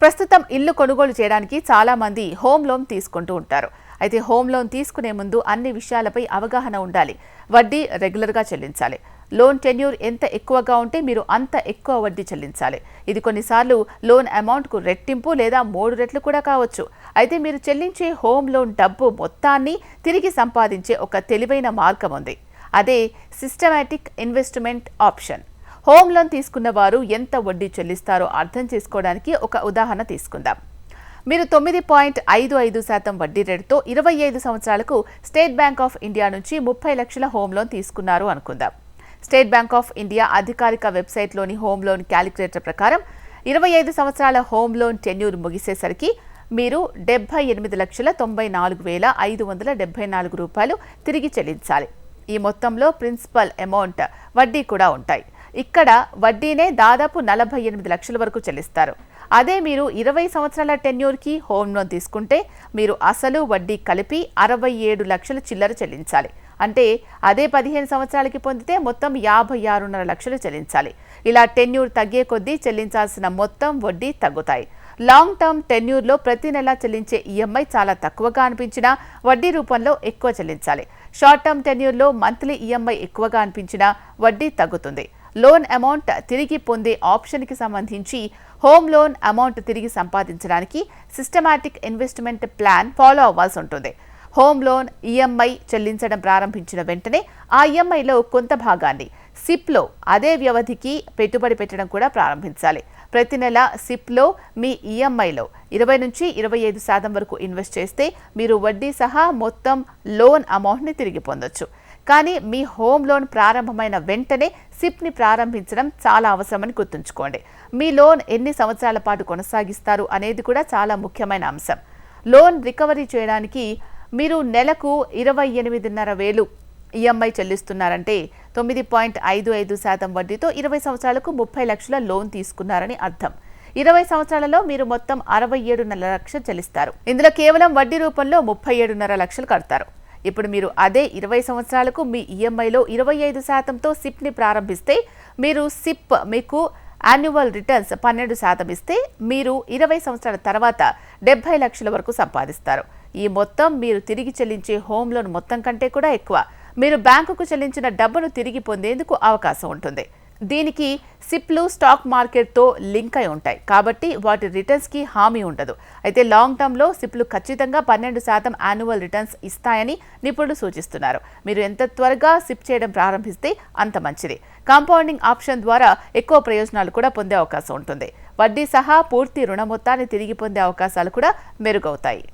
ప్రస్తుతం ఇల్లు కొనుగోలు చేయడానికి చాలా మంది హోమ్ లోన్ తీసుకుంటూ ఉంటారు. అయితే హోమ్ లోన్ తీసుకునే ముందు అన్ని విషయాలపై అవగాహన ఉండాలి. వడ్డీ రెగ్యులర్గా చెల్లించాలి. లోన్ టెన్యూర్ ఎంత ఎక్కువగా ఉంటే మీరు అంత ఎక్కువ వడ్డీ చెల్లించాలి. ఇది కొన్నిసార్లు లోన్ అమౌంట్కు రెట్టింపు లేదా మూడు రెట్లు కూడా కావచ్చు. అయితే మీరు చెల్లించే హోమ్ లోన్ డబ్బు మొత్తాన్ని తిరిగి సంపాదించే ఒక తెలివైన మార్గం ఉంది. అదే systematic investment option. Home loan తీసుకున్న వారు ఎంత వడ్డీ చెల్లిస్తారో అర్థం చేసుకోవడానికి ఒక ఉదాహరణ తీసుకుందాం. మీరు తొమ్మిది పాయింట్ ఐదు ఐదు శాతం వడ్డీ రేటుతో ఇరవై ఐదు సంవత్సరాలకు స్టేట్ బ్యాంక్ ఆఫ్ ఇండియా నుంచి ముప్పై లక్షల హోమ్ లోన్ తీసుకున్నారు అనుకుందాం. స్టేట్ బ్యాంక్ ఆఫ్ ఇండియా అధికారిక వెబ్సైట్లోని హోమ్ లోన్ క్యాలిక్యులేటర్ ప్రకారం ఇరవై ఐదు సంవత్సరాల హోమ్ లోన్ టెన్యూర్ ముగిసేసరికి మీరు డెబ్బై ఎనిమిది లక్షల తొంభై నాలుగు వేల ఐదు వందల డెబ్బై నాలుగు రూపాయలు తిరిగి చెల్లించాలి. ఈ మొత్తంలో ప్రిన్సిపల్ అమౌంట్ వడ్డీ కూడా ఉంటాయి. ఇక్కడ వడ్డీనే దాదాపు నలభై ఎనిమిది లక్షల వరకు చెల్లిస్తారు. అదే మీరు ఇరవై సంవత్సరాల టెన్యూర్కి హోమ్ లోన్ తీసుకుంటే మీరు అసలు వడ్డీ కలిపి అరవై ఏడు లక్షల చిల్లర చెల్లించాలి. అంటే అదే పదిహేను సంవత్సరాలకి పొందితే మొత్తం యాభై ఆరున్నర లక్షలు చెల్లించాలి. ఇలా టెన్యూర్ తగ్గే కొద్దీ చెల్లించాల్సిన మొత్తం వడ్డీ తగ్గుతాయి. లాంగ్ టర్మ్ టెన్యూర్లో ప్రతి నెల చెల్లించే ఈఎంఐ చాలా తక్కువగా అనిపించినా వడ్డీ రూపంలో ఎక్కువ చెల్లించాలి. షార్ట్ టర్మ్ టెన్యూర్లో మంత్లీ ఈఎంఐ ఎక్కువగా అనిపించినా వడ్డీ తగ్గుతుంది. లోన్ అమౌంట్ తిరిగి పొందే ఆప్షన్కి సంబంధించి హోమ్ లోన్ అమౌంట్ తిరిగి సంపాదించడానికి సిస్టమాటిక్ ఇన్వెస్ట్మెంట్ ప్లాన్ ఫాలో అవ్వాల్సి ఉంటుంది. హోమ్ లోన్ ఈఎంఐ చెల్లించడం ప్రారంభించిన వెంటనే ఆ ఈఎంఐలో కొంత భాగాన్ని సిప్లో అదే వ్యవధికి పెట్టుబడి పెట్టడం కూడా ప్రారంభించాలి. ప్రతి నెల సిప్లో మీ ఈఎంఐలో ఇరవై నుంచి ఇరవై ఐదు శాతం వరకు ఇన్వెస్ట్ చేస్తే మీరు వడ్డీ సహా మొత్తం లోన్ అమౌంట్ని తిరిగి పొందొచ్చు. కానీ మీ హోమ్ లోన్ ప్రారంభమైన వెంటనే సిప్ని ప్రారంభించడం చాలా అవసరమని గుర్తుంచుకోండి. మీ లోన్ ఎన్ని సంవత్సరాల పాటు కొనసాగిస్తారు అనేది కూడా చాలా ముఖ్యమైన అంశం. లోన్ రికవరీ చేయడానికి మీరు నెలకు ఇరవై ఎనిమిదిన్నర వేలు ఈఎంఐ చెల్లిస్తున్నారంటే తొమ్మిది పాయింట్ ఐదు ఐదు శాతం వడ్డీతో ఇరవై సంవత్సరాలకు ముప్పై లక్షల లోన్ తీసుకున్నారని అర్థం. ఇరవై సంవత్సరాలలో మీరు మొత్తం అరవై ఏడున్నర లక్షలు చెల్లిస్తారు. ఇందులో కేవలం వడ్డీ రూపంలో ముప్పై ఏడున్నర లక్షలు కడతారు. ఇప్పుడు మీరు అదే ఇరవై సంవత్సరాలకు మీ ఈఎంఐలో ఇరవై ఐదు శాతంతో సిప్ని ప్రారంభిస్తే మీరు సిప్ మీకు యాన్యువల్ రిటర్న్స్ పన్నెండు శాతం ఇస్తే మీరు ఇరవై సంవత్సరాల తర్వాత డెబ్బై లక్షల వరకు సంపాదిస్తారు. ఈ మొత్తం మీరు తిరిగి చెల్లించే హోమ్ లోన్ మొత్తం కంటే కూడా ఎక్కువ. మీరు బ్యాంకుకు చెల్లించిన డబ్బును తిరిగి పొందేందుకు అవకాశం ఉంటుంది. దీనికి సిప్లు స్టాక్ మార్కెట్తో లింక్ అయి ఉంటాయి. కాబట్టి వాటి రిటర్న్స్కి హామీ ఉండదు. అయితే లాంగ్ టర్మ్లో సిప్లు ఖచ్చితంగా పన్నెండు శాతం యాన్యువల్ రిటర్న్స్ ఇస్తాయని నిపుణులు సూచిస్తున్నారు. మీరు ఎంత త్వరగా సిప్ చేయడం ప్రారంభిస్తే అంత మంచిది. కాంపౌండింగ్ ఆప్షన్ ద్వారా ఎక్కువ ప్రయోజనాలు కూడా పొందే అవకాశం ఉంటుంది. వడ్డీ సహా పూర్తి రుణ మొత్తాన్ని తిరిగి పొందే అవకాశాలు కూడా మెరుగవుతాయి.